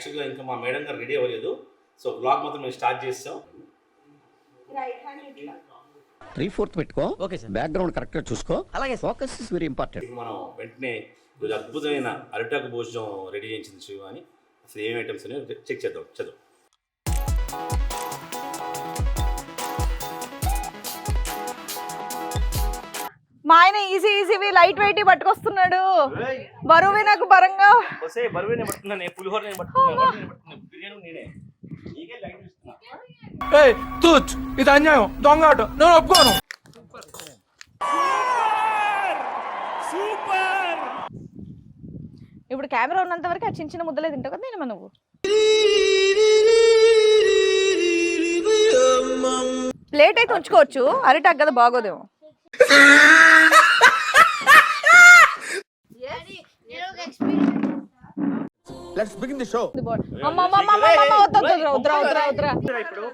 యాక్చువల్గా ఇంకా మా మేడం గారు రెడీ అవ్వలేదు. సో బ్లాగ్ మాత్రం మేము స్టార్ట్ చేస్తాం. రైట్ హ్యాండ్ ఇట్లా. త్రీ ఫోర్త్ పెట్టుకో. Okay sir. బ్యాక్గ్రౌండ్ కరెక్ట్గా చూసుకో. అలాగే. ఫోకస్ ఇస్ వెరీ ఇంపార్టెంట్ మనం వెంటనే ఈరోజు అద్భుతమైన అరిటాకు భోజనం రెడీ చేయించింది శివ అని అసలు ఏం ఐటమ్స్ ఉన్నాయో చెక్ చేద్దాం. చదువు. మా ఆయన ఈజీ ఈజీవి లైట్ వెయిట్ పట్టుకొస్తున్నాడు. బరువు నాకు బరంగా ఇది అన్యాయం. దొంగ ఆట. నేను ఒప్పుకోను. ఇప్పుడు కెమెరా ఉన్నంత వరకు ఆ చిన్న చిన్న ముద్దలే తింటావు కదా నేను నువ్వు. ప్లేట్ అయితే ఉంచుకోవచ్చు అరిటాక్ కదా బాగోదేమో. Let's begin the show. అమ్మ, అమ్మ, అమ్మ, అమ్మ, వద్దు, వద్దు.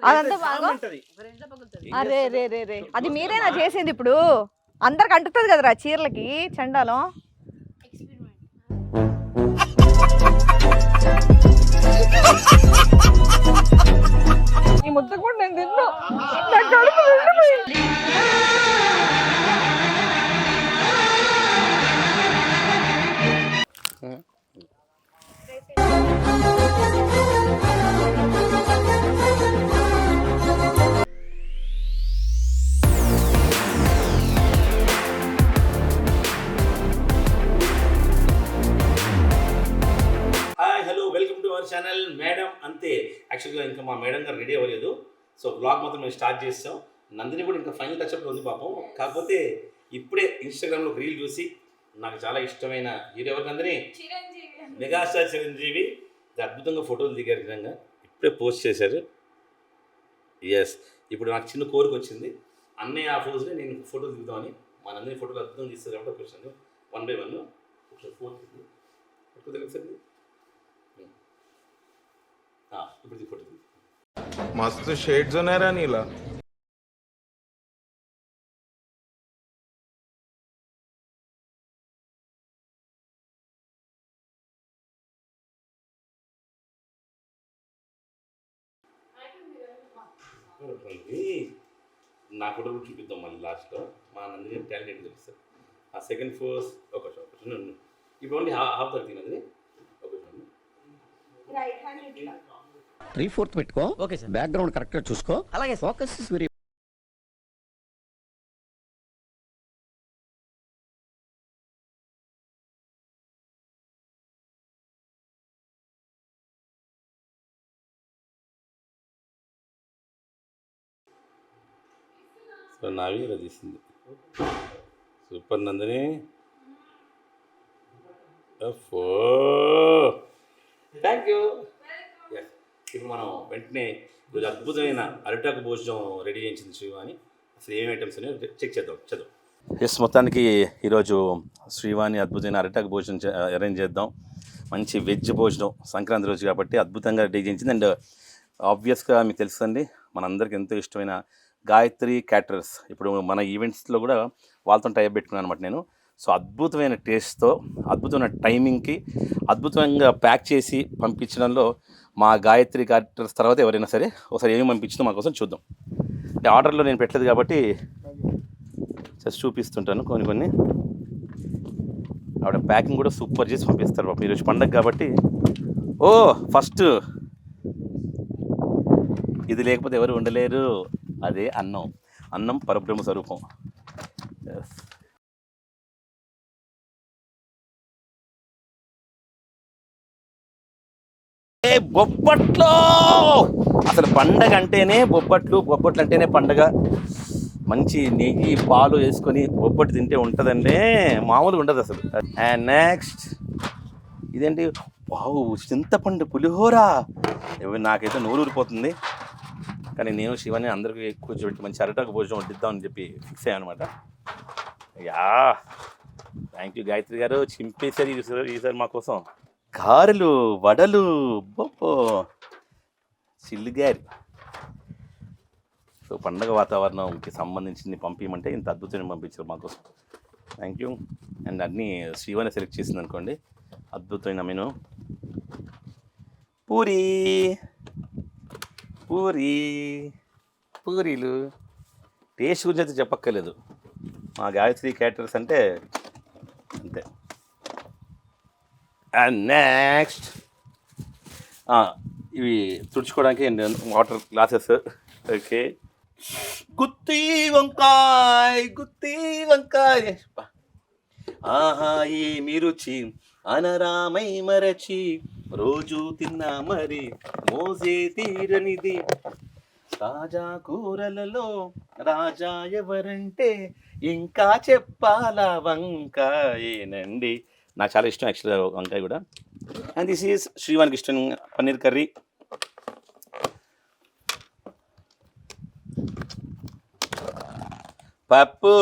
అదంతా బాగా? అరే రే రే రే అది మీరేనా చేసేది ఇప్పుడు? అందరికి అంటుతుంది కదరా చీరలకి చండాలం. ఈ ముద్ద కూడా నేను తిన్నా. ఛానల్. మేడం అంతే. యాక్చువల్గా ఇంకా మా మేడం గారు రెడీ అవ్వలేదు. సో బ్లాగ్ మాత్రం మేము స్టార్ట్ చేస్తాం. నందిని కూడా ఇంకా ఫైనల్ టచ్అప్లో ఉంది పాపం. కాకపోతే ఇప్పుడే ఇన్స్టాగ్రామ్లో రీల్ చూసి నాకు చాలా ఇష్టమైన హీరో ఎవరినందని మెగాస్టార్ చిరంజీవి అద్భుతంగా ఫోటోలు దిగారు నిజంగా. ఇప్పుడే పోస్ట్ చేశారు. ఎస్ ఇప్పుడు నాకు చిన్న కోరిక వచ్చింది. అన్నయ్య ఆ ఫోటోస్ని నేను ఫోటోలు దిగుదామని మన అన్నయ్య ఫోటోలు అద్భుతంగా తీస్తారు కాబట్టి ఒక question. One by one phone ఇప్పుడు ఇప్పుడు మస్తు షేడ్స్ ఉన్నాయా నీలా. ఇది నా కొడుకు చూపిద్దాం మళ్ళీ లాస్ట్లో మా నందిని టాలెంట్ సార్ ఆ సెకండ్ ఫోర్స్ ఒక చూడండి ఇప్పుడు ఓన్లీ హాఫ్ తగ్గింది నందిని ఒక చూడండి త్రీ ఫోర్త్ పెట్టుకో. ఓకే సార్ బ్యాక్గ్రౌండ్ కరెక్ట్గా చూసుకో. అలాగే ఫోకస్ వెరీ సో నావి తీసింది సూపర్ నందిని. ఫో థ్యాంక్ యూ ఇప్పుడు మనం వెంటనే ఈరోజు అద్భుతమైన అరిటాకు భోజనం రెడీ చేయించింది అని అసలు ఏం ఐటమ్స్ ఉన్నాయో చెక్ చేద్దాం చదువు. ఎస్ మొత్తానికి ఈరోజు శ్రీవాణి అద్భుతమైన అరిటాకు భోజనం అరేంజ్ చేద్దాం. మంచి వెజ్ భోజనం సంక్రాంతి రోజు కాబట్టి అద్భుతంగా రెడీ చేయించింది. అండ్ ఆబ్వియస్గా మీకు తెలుసండి మనందరికి ఎంతో ఇష్టమైన గాయత్రి క్యాటరర్స్. ఇప్పుడు మన ఈవెంట్స్లో కూడా వాళ్ళతో టైప్ పెట్టుకున్నాను అనమాట నేను. సో అద్భుతమైన టేస్ట్తో అద్భుతమైన టైమింగ్కి అద్భుతంగా ప్యాక్ చేసి పంపించడంలో మా గాయత్రి క్యాటరర్స్ తర్వాత ఎవరైనా సరే ఒకసారి ఏమి పంపించిందో మా కోసం చూద్దాం. ఆర్డర్లో నేను పెట్టలేదు కాబట్టి జస్ట్ చూపిస్తుంటాను కొన్ని కొన్ని. ఆవిడ ప్యాకింగ్ కూడా సూపర్ చేసి పంపిస్తారు పాపం. ఈరోజు పండగ కాబట్టి ఓ ఫస్ట్. ఇది లేకపోతే ఎవరు ఉండలేరు. అదే అన్నం. అన్నం పరబ్రహ్మ స్వరూపం. Yes. ఏ బొబ్బట్లో! అసలు పండగ అంటేనే బొబ్బట్లు బొబ్బట్లు అంటేనే పండగ. మంచి నెయ్యి పాలు వేసుకొని బొబ్బట్లు తింటే ఉంటుందండి మామూలుగా ఉండదు అసలు. అండ్ నెక్స్ట్ ఇదేంటి? వావు చింతపండు పులిహోర. నాకైతే నోరు ఊరిపోతుంది కానీ నేను శివని అందరికీ కూర్చోబెట్టి మంచి అరటాకు భోజనం వడ్డిద్దామని చెప్పి ఫిక్స్ అయ్యాను అనమాట యా థ్యాంక్ యూ గాయత్రి గారు చింపేశారు ఈసారి ఈసారి మా కోసం. గారెలు వడలు బొప్పో చిల్లుగారి సో పండగ వాతావరణంకి సంబంధించింది పంపించమంటే ఇంత అద్భుతంగా పంపించారు మాకోసం థ్యాంక్ యూ అండ్ అన్నీ శ్రీవని సెలెక్ట్ చేసింది అనుకోండి అద్భుతమైన మెను పూరి. పూరి. పూరీలు. టేస్ట్ గురించి అయితే చెప్పక్కర్లేదు. మా గాయత్రి క్యాటర్స్ అంటే అంతే. And next. ఇవి తుడుచుకోవడానికి వాటర్ గ్లాసెస్. ఓకే. గుత్తి వంకాయ్ గుత్తి వంకాయ్. ఆహా ఏమి రుచి. అనరామై మరచి. రోజు తిన్నా మరి మోసే తీరనిది. తాజా కూరలలో రాజా ఎవరంటే ఇంకా చెప్పాలా వంకాయేనండి. నాకు చాలా ఇష్టం యాక్చువల్గా వంకాయ కూడా. అండ్ దిస్ ఈజ్ శ్రీవానికి ఇష్టం పన్నీర్ కర్రీ. పప్పు.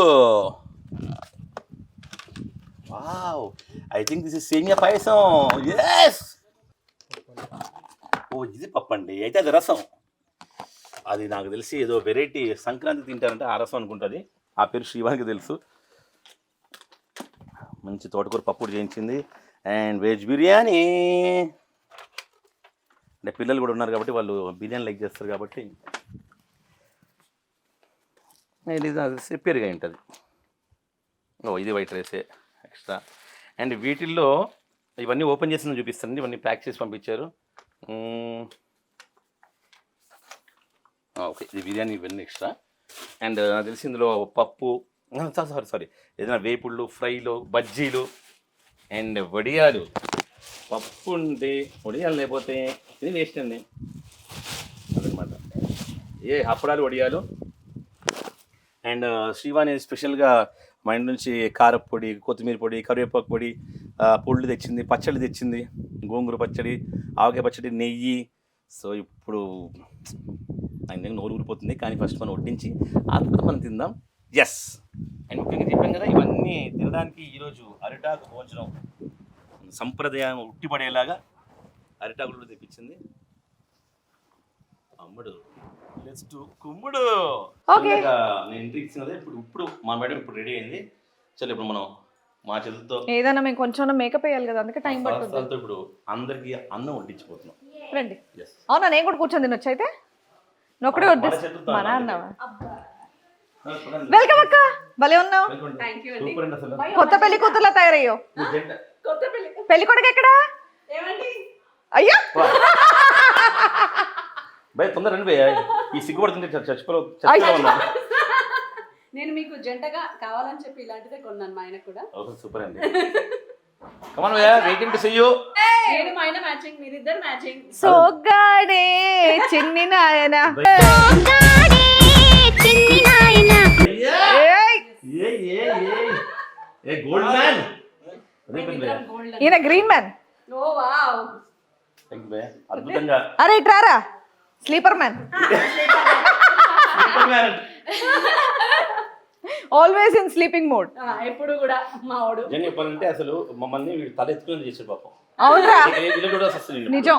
Wow. I think this is semiya payasam. Yes ఓ ఇది పప్పు అండి అయితే అది రసం. అది నాకు తెలిసి ఏదో వెరైటీ సంక్రాంతి తింటారంటే ఆ రసం అనుకుంటుంది. ఆ పేరు శ్రీవానికి తెలుసు. మంచి తోటకూర పప్పుడు చేయించింది. And veg biryani. అంటే పిల్లలు కూడా ఉన్నారు కాబట్టి వాళ్ళు బిర్యానీ లైక్ చేస్తారు కాబట్టి. ఇది పెరుగు ఉంటుంది. ఓ ఇది వైట్ రైసే ఎక్స్ట్రా. అండ్ వీటిల్లో ఇవన్నీ ఓపెన్ చేసిందని చూపిస్తానండి. ఇవన్నీ ప్యాక్ చేసి పంపించారు. ఓకే ఇది బిర్యానీ ఇవన్నీ ఎక్స్ట్రా అండ్ నాకు తెలిసి ఇందులో పప్పు. సారీ సారీ ఏదైనా వేపుళ్ళు ఫ్రైలు బజ్జీలు అండ్ వడియాలు. పప్పు ఉంటే వడియాలు లేకపోతే ఇది వేస్ట్ అండి. అదనమాట. ఏ అప్పడాలు వడియాలు. అండ్ uh, శ్రీవాణి స్పెషల్గా మా ఇంటి నుంచి కారపొడి కొత్తిమీర పొడి కరివేపాకు పొడి uh, పుళ్ళు పొళ్ళు తెచ్చింది పచ్చళ్ళు తెచ్చింది. గోంగూర పచ్చడి ఆవకాయ పచ్చడి నెయ్యి. సో ఇప్పుడు ఆయన నోరు ఊరిపోతుంది. కానీ ఫస్ట్ మనం వడ్డించి ఆ తర్వాత మనం తిందాం. ఎస్ అండ్ ముఖ్యంగా చెప్పాం కదా ఇవన్నీ తినడానికి ఈరోజు అరిటాకు భోజనం సంప్రదాయం ఉట్టిపడేలాగా అరిటాకులు తెప్పించింది. అమ్ముడు. లెట్స్ డు కుమ్ముడు. నేను ఎంట్రీ ఇచ్చినదే ఇప్పుడు ఇప్పుడు మా మేడం ఇప్పుడు రెడీ అయింది. చలో ఇప్పుడు మనం మా చేతులతో ఏదైనా మేము కొంచెం మేకప్ వేయాలి కదా అందుకే టైం పడుతుంది. ఇప్పుడు అందరికి అన్నం వడ్డించిపోతున్నాం. రండి. అవునా నేను కూడా కూర్చొని తినొచ్చు అయితే? నువ్వు ఒకటే మన అన్నవా? వెల్కమ్ అక్క. భలే ఉన్నావు. సూపర్ అండి అసలు. కొత్త పెళ్ళి కూతుర్లా తయారయ్యో పెళ్ళి కొడుకు ఎక్కడా? అయ్యా! భయ తొందర రండి భయ్యా. ఈ సిగ్గుపడుతుంటే చ- చచ్చిపోలో చచ్చిపోలో ఉన్నా నేను మీకు జంటగా కావాలని చెప్పి ఇలాంటిదే కొన్నాను మా ఆయనకు కూడా. ఓకే సూపర్ అండి. కమాన్ భయ్యా వెయిటింగ్ టు సీ యూ నేను మా ఆయన మ్యాచింగ్ మీరిద్దరు మ్యాచింగ్ సోగ్గాడే చిన్ని నాయన. ఏయ్! ఏ గోల్డ్ మ్యాన్ ఈయన గ్రీన్ మ్యాన్ ఓ వావ్ అద్భుతంగా. అరే ఇట్రారా sleeper man always in sleeping mode ఎప్పుడు కూడా మా వాడు నిజంగా చెప్పాలంటే అసలు మమ్మల్ని వీడు తల ఎత్తుకుని చేసాడు పాపం వస్తుంది నిజం.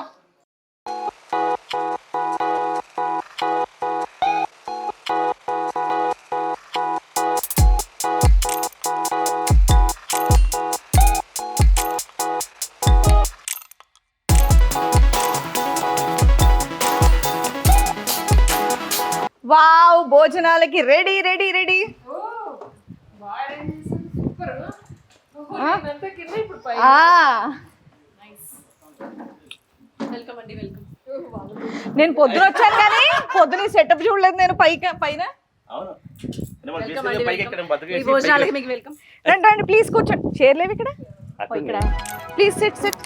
ఇప్పుడు పై వెల్కమ్ అండి వెల్కమ్ నేను పొద్దున వచ్చాను కానీ పొద్దున సెటప్ చూడలేదు నేను పైకి పైన. రండి రండి ప్లీజ్ కూర్చోండి. చైర్లేవి ఇక్కడ? ఇక్కడ. ప్లీజ్ సిట్ సిట్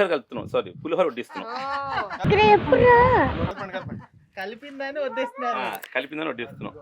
పులిహోర కలుపుతున్నాం. సారీ పులిహోర వడ్డిస్తున్నాం. కలిపిందని వడ్డిస్తున్నాం.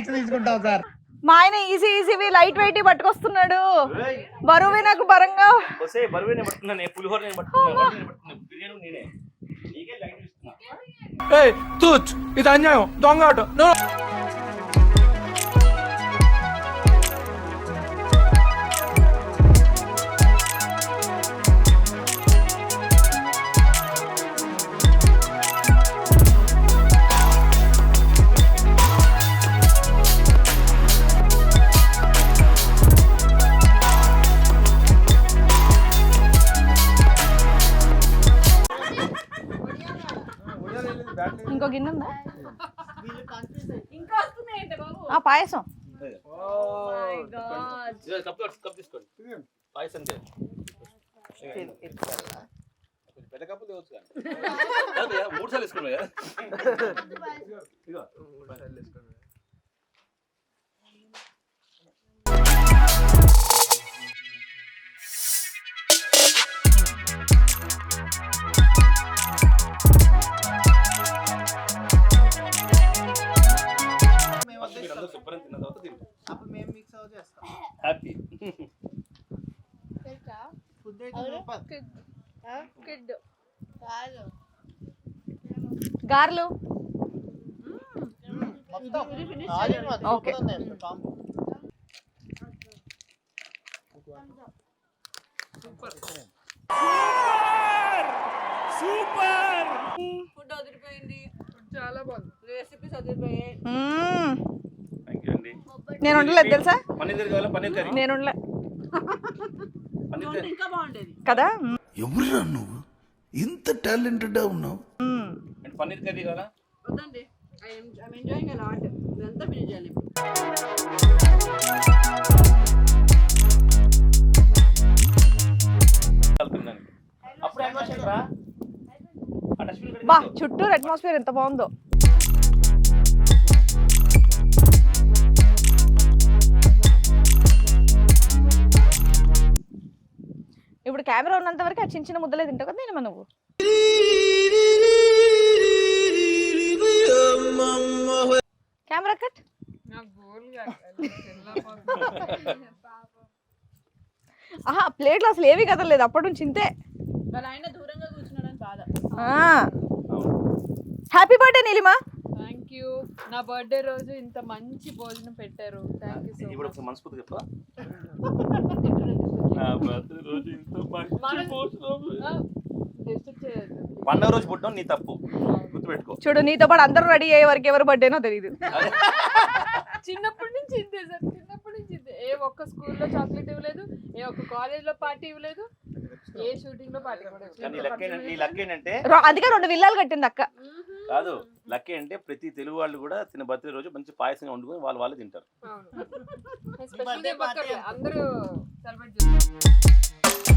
తీసుకుంటాం సార్ మా ఆయన ఈజీ ఈజీవి లైట్ వెయిట్ పట్టుకొస్తున్నాడు. బరువు నాకు బరంగా. వస్తే బరువు నేను గిన్నె ఉందా? ఆ పాయసం. తీసుకోండి. పాయసం పెద్ద కప్పు తేవచ్చు మూడు సార్లు వేసుకున్నాయా అందరూ శుభ్రం తిన్న తర్వాత తింటాం. అప్పుడు మేము మిక్స్ అవుట్ చేస్తాం. హ్యాపీ ఫుడ్ అయితే గారెలు. ఓకే. ఫుడ్ వదిలిపోయింది చాలా బాగుంది. రెసిపీస్ వదిలిపోయాయి అండి నేను ఉండలేదు తెలుసా? పన్నీర్ కర్రీ కావాలా? పన్నీర్ కర్రీ నేను ఉండలే. కదా? ఎవరురా నువ్వు? ఇంత టాలెంటెడ్ ఉన్నావు. పన్నీర్ కర్రీ కావాలా? వద్దండి. ఐఎమ్ ఎంజాయింగ్ అ లాట్ ఇదంతా ఫినిష్ చేయాలి. అప్పుడు అట్మాస్ఫియర్ ఎంత బాగుందో. ఇప్పుడు కెమెరా ఉన్నంత వరకు ఆ చిన్న చిన్న ముద్దలే తింటావు కదా నేను నువ్వు? Camera cut. ఆహా ప్లేట్లు అసలు ఏవి కదలేదు అప్పటి నుంచి ఇంతే. వాళ్ళ ఆయన దూరంగా కూర్చున్నాడని బాధ happy birthday Neelima. Thank you నా బర్త్డే రోజు ఇంత మంచి భోజనం పెట్టారు. థ్యాంక్ యూ సో ఇప్పుడు ఒకసారి మనస్ఫూర్తి పండగ రోజు పుట్టడం నీ తప్పు. గుర్తుపెట్టుకో. చూడు నీతో పాటు అందరూ రెడీ అయ్యే వరకు ఎవరు బర్త్డేనో తెలియదు చిన్నప్పటి నుంచి ఇంతే సార్ చిన్నప్పటి నుంచి ఏ ఒక్క స్కూల్లో చాక్లెట్ ఇవ్వలేదు ఏ ఒక్క కాలేజ్లో పార్టీ ఇవ్వలేదు ఏ షూటింగ్లో పార్టీ కూడా కానీ నీ లక్ ఏంటంటే నీ లక్ ఏంటంటే రో- అందుకే రెండు విల్లాలు కట్టింది అక్క. కాదు లక్ అంటే ప్రతి తెలుగు వాళ్ళు కూడా తిన బర్త్డే రోజు మంచి పాయసం వండుకొని వాళ్ళు వాళ్ళు తింటారు. స్పెషల్ చెప్పక్కర్లే అందరూ సెలబ్రేట్ చేస్తారు.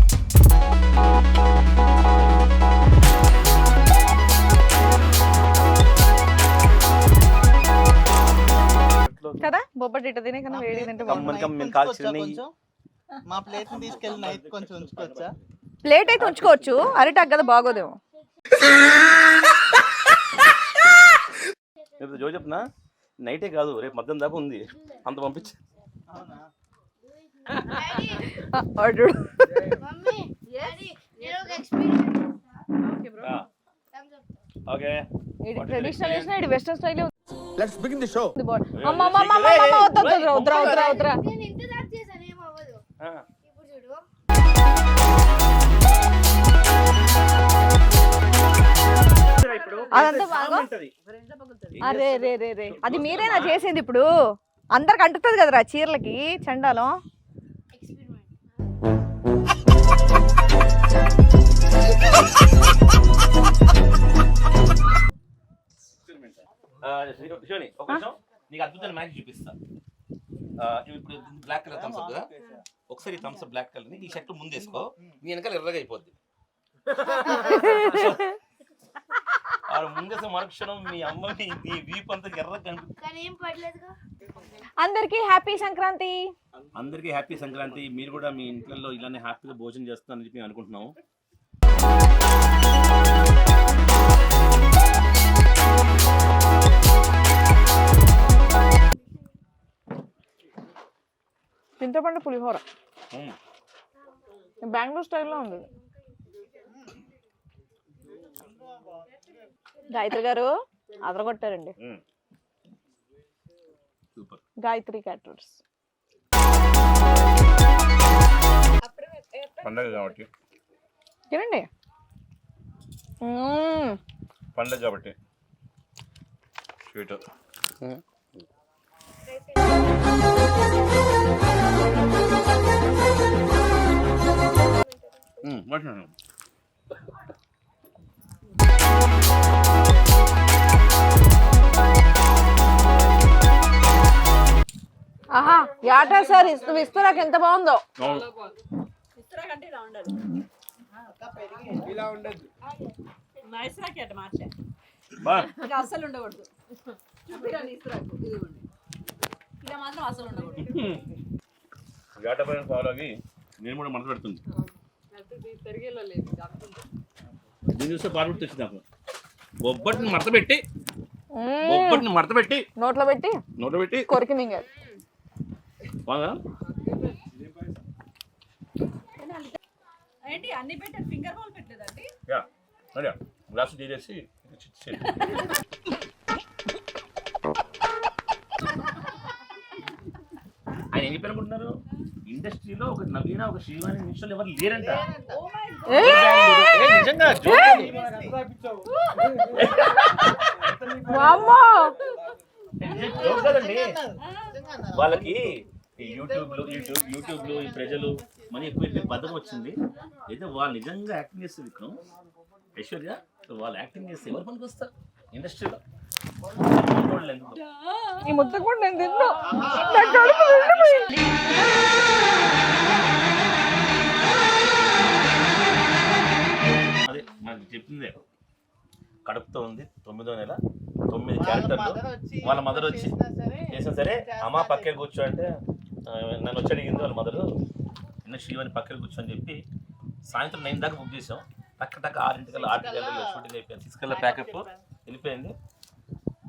కదా? బొబ్బటి ఇట్ట తినే కన్నా వేడి తింటే కమ్మని కమ్మని కొంచెం. మా ప్లేట్ తీసుకెళ్ళి నైట్ కొంచెం ఉంచుకోవచ్చా? ప్లేట్ అయితే ఉంచుకోవచ్చు. అరిటాక్ కదా బాగోదేమో. రేపు జో చెప్పనా నైటే కాదు రేపు మధ్యాహ్నం దాకా ఉంది. అంత పంపించి. ఓకే ట్రెడిషనల్ వేసిన ఇది western style let's begin the show అమ్మ అమ్మ అమ్మ అమ్మ అమ్మ వద్దు వద్దు వద్దు వద్దురా. అదంతా బాగా అరే రే రే రే. అది మీరేనా చేసింది ఇప్పుడు. అందరికి అంటుతుంది కదరా చీరలకి చండాలం. ఎక్స్పెరిమెంట్ శివని ఒక నిమిషం. నీకు అద్భుతమైన మ్యాచ్ చూపిస్తా. ఆ, ఇప్పుడు బ్లాక్ కలర్ థమ్స్ అప్ కదా? ఒకసారి థమ్స్ అప్ బ్లాక్ కలర్ని షర్ట్ ముందు వేసుకో నీ వెనకాల ఎర్రగా అయిపోద్ది. ఆడ ముందేసే మరుక్షణం మీ అమ్మ నీ నీ వీపు అంతా ఎర్రగా కనిపి కానీ ఏం పడలేదుగా అందరికి హ్యాపీ సంక్రాంతి. అందరికీ హ్యాపీ సంక్రాంతి. మీరు కూడా మీ ఇంట్లో ఇలానే హ్యాపీగా భోజనం చేస్తారని చెప్పి అనుకుంటున్నాము. చింతపండు పులిహోర. బెంగళూరు స్టైల్లో ఉంది. గాయత్రి గారు అదరగొట్టారండి. గాయత్రి క్యాటర్స్ పండగ కాబట్టి. తినండి. పండగ కాబట్టి. స్వీట్. ఉమ్, ఆహా యాటా సార్ నాకు ఎంత బాగుందో. అవును. ఇస్త్రా కంటే ఇలా ఉండదు ఉండకూడదు. ఇలా మాత్రం అస్సలు ఉండకూడదు. నేను కూడా మనసు పెడుతుంది. చూస్తే పార్వతి తెచ్చింది నాకు. బొబ్బటిని మడత పెట్టి. బొబ్బటిని మడత పెట్టి నోట్లో పెట్టి నోట పెట్టి కొరికి మింగారు బాగా? ఏంటి అన్ని పెట్టారు ఫింగర్ బాల్ పెట్టలేదండి? యా అదే గ్లాస్ తీసేసి. ఆయన ఏం చెప్పారనుకుంటున్నారు ఇండస్ట్రీలో ఒక నవీన ఒక శ్రీవాణి నిమిషాలు ఎవరు లేరంట. ఏ, నిజంగా. వాళ్ళకి ఈ యూట్యూబ్లో యూట్యూబ్ యూట్యూబ్లో ఈ ప్రజలు మనీ ఎక్కువ బద్దకం వచ్చింది. అయితే వాళ్ళు నిజంగా యాక్టింగ్ చేస్తుంది ఇక్కడ ఐశ్వర్య వాళ్ళు యాక్టింగ్ చేస్తే ఎవరు పనికి వస్తారు ఇండస్ట్రీలో. ఈ ముద్ద కూడా నేను తిన్నా. నా కడుపు నిండిపోయింది. అదే మనకి చెప్పిందే. కడుపుతో ఉంది తొమ్మిదో నెల తొమ్మిది క్యారెక్టర్లు వాళ్ళ మదర్ వచ్చి చేసినా సరే అమ్మ పక్కే కూర్చో అంటే నన్ను వచ్చి అడిగింది వాళ్ళ మదరు. నిన్న శ్రీవాణి పక్కన కూర్చొని చెప్పి సాయంత్రం నైన్ దాకా బుక్ చేసాం టక్ టక్ ఆరింటికల్లా ఆరింటికల్లా షూటింగ్ అయిపోయింది. తీసుకెళ్ళి ప్యాకప్ వెళ్ళిపోయింది.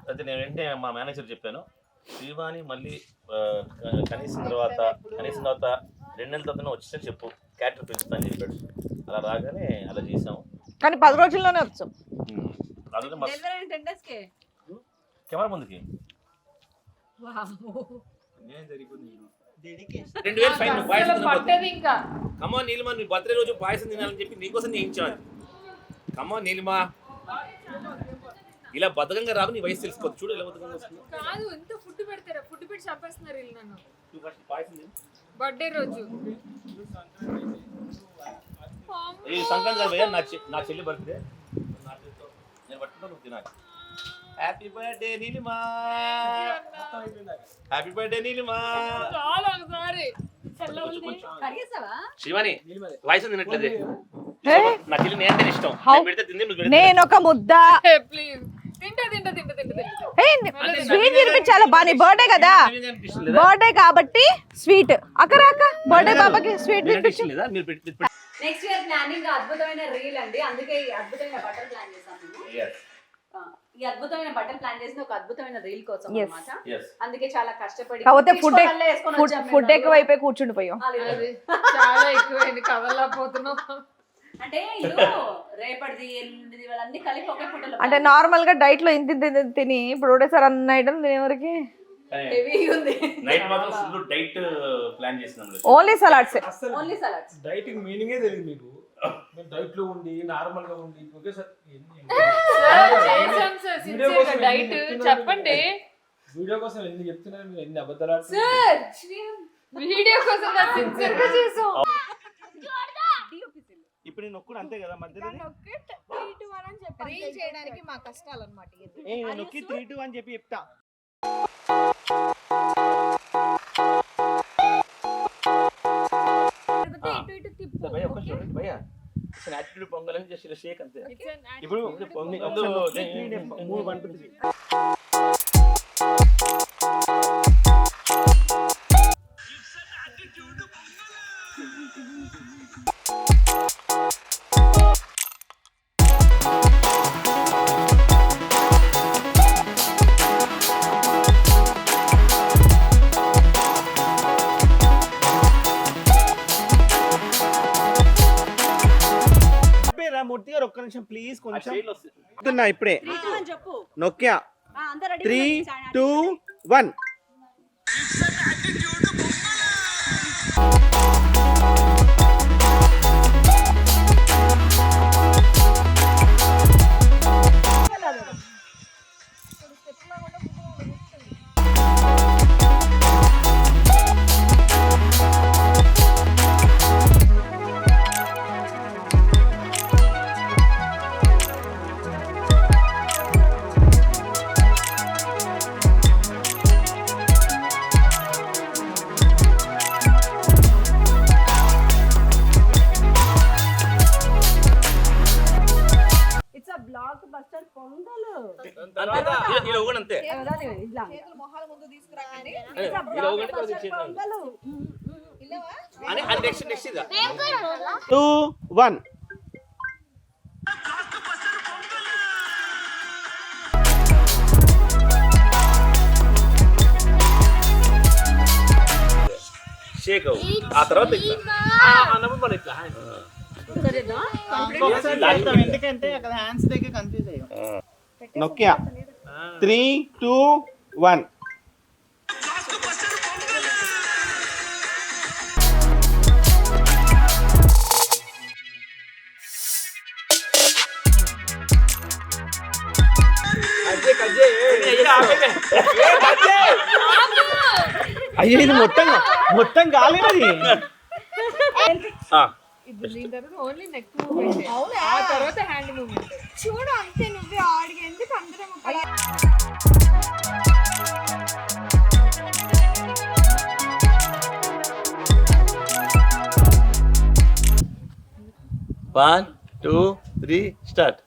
అయితే నేను వెంటనే మా మేనేజర్ చెప్పాను శ్రీవాణి మళ్ళీ కనీసం తర్వాత కనీసం తర్వాత రెండు నెలల తర్వాత వచ్చేసరి చెప్పు. క్యారెక్టర్ పెంచుతా అని చెప్పాడు. అలా రాగానే అలా చేసాం కానీ పది రోజుల్లోనే వచ్చాం. కెమెరా ముందుకి. డెడికేషన్ రెండు వేలు ఫైన్ ఇంకా. కమ్మా నీలిమా నీ బర్త్డే రోజు పాయసం తినాలని చెప్పి నీకోసం చేయించాను కమ్మా నీలిమా. ఇలా బద్ధకంగా రాదు నీ వయసు తెలుసుకోవచ్చు చూడు ఇలా బద్ధకంగా వస్తుంది. కాదు ఎంత ఫుడ్ పెడతారా? ఫుడ్ పెట్టి చంపేస్తున్నారు వీళ్ళు నన్ను. బర్త్డే రోజు. ఈ సంక్రాంతి నా చె- నా చెల్లి బర్త్డే. నేను పట్టుకుంటా నువ్వు తినాలి. Happy birthday Neelima happy birthday Neelima చాలా ఒకసారి. శివాని వాయిస్ తినట్లేదు ఏ? నా చెల్లి నేను అంటే ఇష్టం. పెడితే తింది నేను ఒక ముద్ద. ప్లీజ్ స్వీట్ తినిపించాలి? బర్త్డే కదా? బర్త్డే కాబట్టి స్వీట్. అక్కరా అక్క. బర్త్డే బాబాకి స్వీట్ మీరు నెక్స్ట్ ఇయర్ ప్లానింగ్ అద్భుతమైన రీల్ అండి. అందుకే అద్భుతమైన బట్టలు ప్లాన్ ఈ అద్భుతమైన బట్టలు ప్లాన్ చేసిన ఒక అద్భుతమైన రీల్ కోసం. అన్నమాట. అందుకే చాలా కష్టపడి కాకపోతే ఫుడ్ ఫుడ్ నలుగురం. ఎక్కువైపోయి కూర్చుండిపోయాం. అది చాలా ఎక్కువైంది. అంటే ఇల్లు రేపటిది ఎల్లుండిది వాళ్ళన్నీ కలిపి ఒకే ఫోటోలో అంటే నార్మల్గా డైట్లో ఇంత తిని ఇప్పుడు ఒకటేసారి అన్న ఐటమ్ తినేవరకు కానీ హెవీ ఉంది. నైట్ మాత్రం ఫుల్ డైట్ ప్లాన్ చేసినాం. Only salads only salads dieting మీనింగే తెలియదు మీకు. మేము డైట్లో ఉండి నార్మల్గా ఉండి సార్ సిన్సియర్ డైట్ చెప్పండి. వీడియో కోసం ఎన్ని చెప్తున్నారు? మీరు ఎన్ని అబద్ధాలు ఆడుతున్నారు? వీడియో కోసం సిన్సియర్గా చేసాం. ఇప్పుడు నేను ఒక్కడు అంతే కదా మధ్యలో రీల్ చేయడానికి మా కష్టాలు అనమాట ఏ నొక్కి త్రీ టూ అని చెప్పి చెప్తా. భయ్యా ఒక్క చూడండి భయ్యా. యాటిట్యూడ్ పొంగల్ జస్ట్ ఇలా షేక్ అంతే. ఇప్పుడు పొంగి- ఒకసారి అందులో- నొక్కి three డే- మూడు వన్ కొంచెం చెప్తున్నా ఇప్పుడే. అందరు three two one. Two one. Shake ఆ తర్వాత ఇట్లా. ఆ, అన్నప్పుడు మళ్ళీ ఇట్లా. ఎందుకంటే అక్కడ హ్యాండ్స్ దగ్గర కన్ఫ్యూజ్ అయ్యాం. నొక్కియా త్రీ టూ వన్ అయ్యో ఇది మొత్తం మొత్తం మూవ్మెంట్ చూడు అంతే నువ్వే ఆడికి ఎందుకు అందరం వన్ టూ త్రీ స్టార్ట్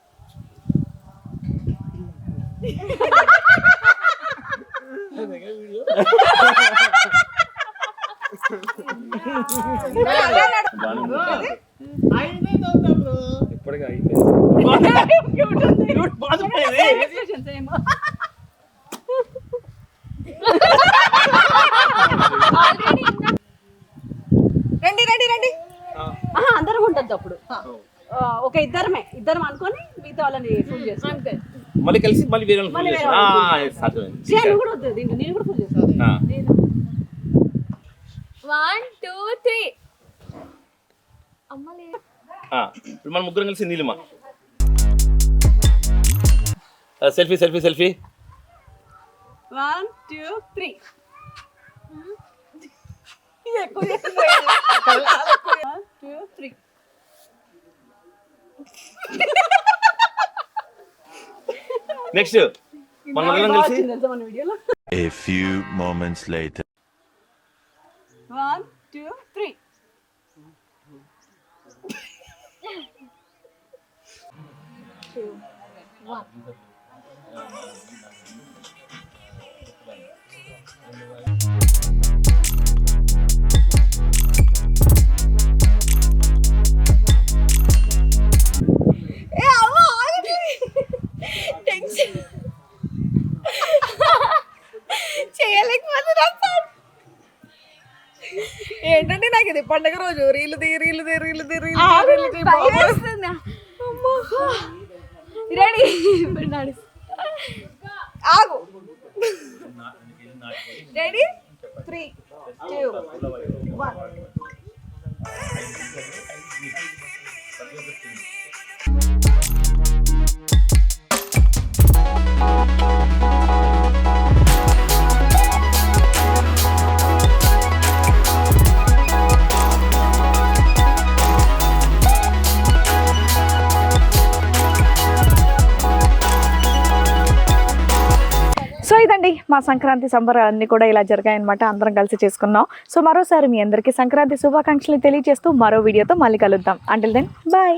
ఇప్పటికే రండి రండి. రండి ఆహా, అందరం ఉంటుంది అప్పుడు. ఆ, ఒక ఇద్దరమే. ఇద్దరం అనుకొని మిగతా వాళ్ళని ఫుల్ చేస్తాం. అంతే. మళ్ళీ కలిసి మళ్ళీ వేరే. వన్ టూ త్రీ ఇప్పుడు మన ముగ్గురం కలిసి Neelima. Selfie selfie selfie one two three ఎక్కువ. టూ త్రీ నెక్స్ట్ మన అందరం కలిసి తెలుసా మన వీడియోలో A few moments later. One two three ఏ అవ్వ, ఆగండి. Tension చేయలేకపోతున్నా sir. ఏంటంటే నాకు ఇది పండగ రోజు రీలు తీ రీలు తీ రీలు తీ రీలు తీ, రీలు తీ బాబు. రెడీ ఆగు ready three two one so ఇదండి మా సంక్రాంతి సంబరాలన్నీ కూడా ఇలా జరిగాయన్నమాట. అందరం కలిసి చేసుకున్నాం. సో మరోసారి మీ అందరికీ సంక్రాంతి శుభాకాంక్షలు తెలియజేస్తూ మరో వీడియోతో మళ్ళీ కలుద్దాం. Until then bye